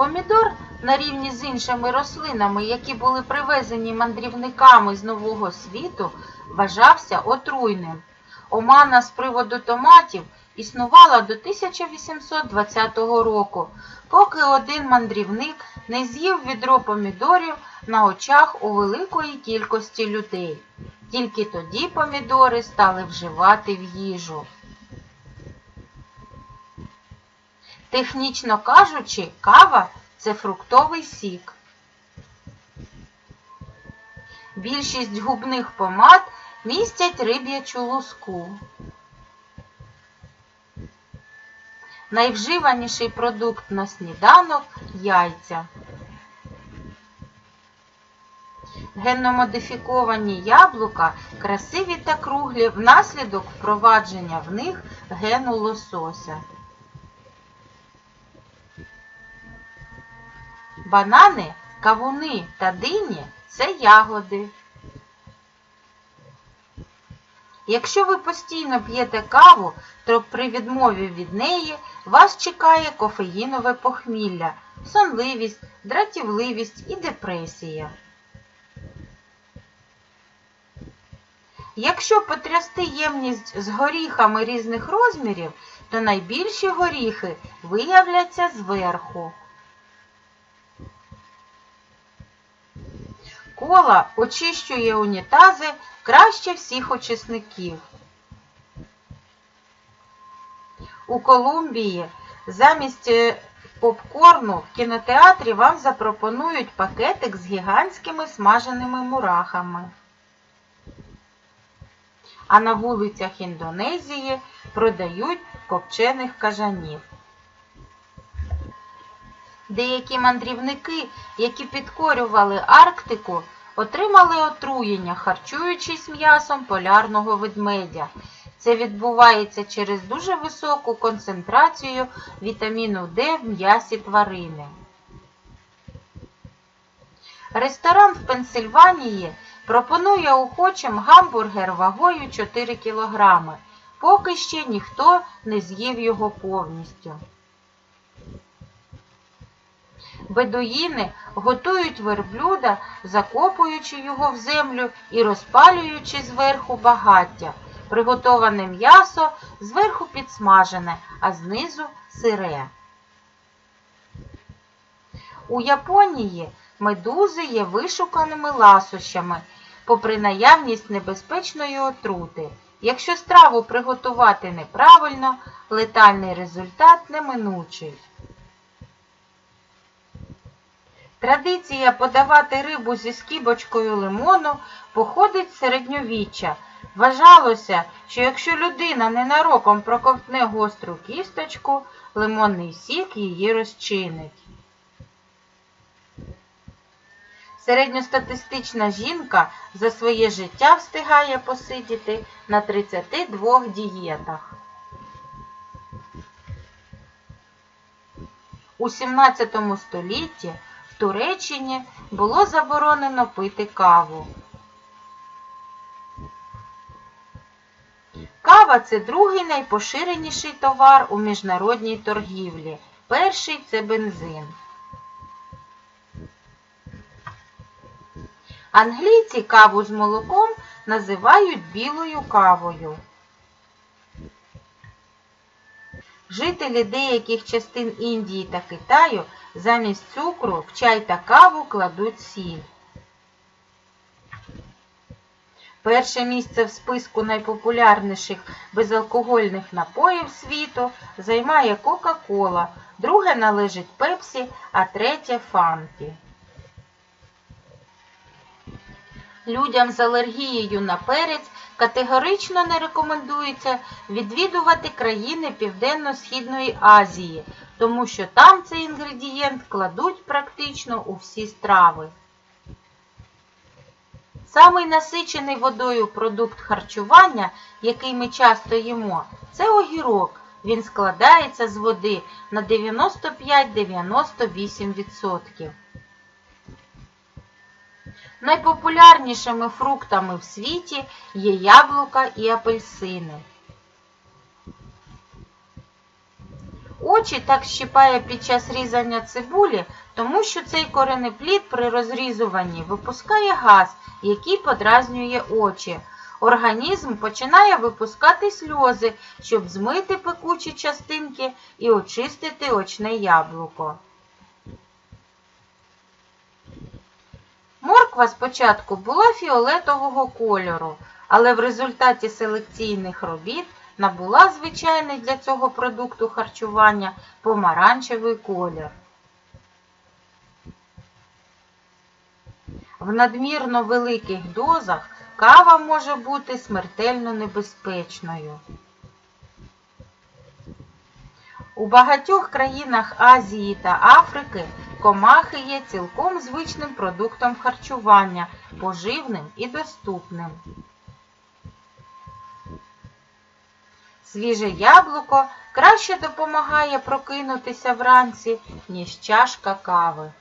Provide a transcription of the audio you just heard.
Помідор на рівні з іншими рослинами, які були привезені мандрівниками з Нового світу, вважався отруйним. Омана з приводу томатів існувала до 1820 року, поки один мандрівник не з'їв відро помідорів на очах у великої кількості людей. Тільки тоді помідори стали вживати в їжу. Технічно кажучи, кава це фруктовий сік. Більшість губних помад містять риб'ячу луску. Найвживаніший продукт на сніданок яйця. Генномодифіковані яблука красиві та круглі внаслідок впровадження в них гену лосося. Банани, кавуни та дині це ягоди. Якщо ви постійно п'єте каву, то при відмові від неї вас чекає кофеїнове похмілля, сонливість, дратівливість і депресія. Якщо потрясти ємність з горіхами різних розмірів, то найбільші горіхи виявляться зверху. Кола очищує унітази краще всіх очисників. У Колумбії замість е, попкорну в кінотеатрі вам запропонують пакетик з гігантськими смаженими мурахами. А на вулицях Індонезії продають копчених кажанів. Деякі мандрівники, які підкорювали Арктику, отримали отруєння, харчуючись м'ясом полярного ведмедя. Це відбувається через дуже високу концентрацію вітаміну Д в м'ясі тварини. Ресторан в Пенсильванії пропонує охочим гамбургер вагою 4 кг, поки ще ніхто не з'їв його повністю. Бедуїни готують верблюда, закопуючи його в землю і розпалюючи зверху багаття. Приготоване м'ясо зверху підсмажене, а знизу сире. У Японії медузи є вишуканими ласощами, попри наявність небезпечної отрути. Якщо страву приготувати неправильно, летальний результат неминучий. Традиція подавати рибу зі скибочкою лимону походить з середньовіччя. Вважалося, що якщо людина ненароком проковтне гостру кісточку, лимонний сік її розчинить. Середньостатистична жінка за своє життя встигає посидіти на 32 дієтах. У 17 столітті Туреччині було заборонено пити каву. Кава це другий найпоширеніший товар у міжнародній торгівлі. Перший це бензин. Англійці каву з молоком називають білою кавою. Жителі деяких частин Індії та Китаю замість цукру в чай та каву кладуть сіль. Перше місце в списку найпопулярніших безалкогольних напоїв світу займає Кока-Кола, друге належить Пепсі, а третє Фанті. Людям з алергією на перець категорично не рекомендується відвідувати країни Південно-Східної Азії, тому що там цей інгредієнт кладуть практично у всі страви. Самий насичений водою продукт харчування, який ми часто їмо, це огірок. Він складається з води на 95-98%. Найпопулярнішими фруктами в світі є яблука і апельсини. Очі так щипає під час різання цибулі, тому що цей коренеплід при розрізуванні випускає газ, який подразнює очі. Організм починає випускати сльози, щоб змити пекучі частинки і очистити очне яблуко. Морква спочатку була фіолетового кольору, але в результаті селекційних робіт набула звичайний для цього продукту харчування помаранчевий колір. В надмірно великих дозах кава може бути смертельно небезпечною. У багатьох країнах Азії та Африки комахи є цілком звичним продуктом харчування, поживним і доступним. Свіже яблуко краще допомагає прокинутися вранці, ніж чашка кави.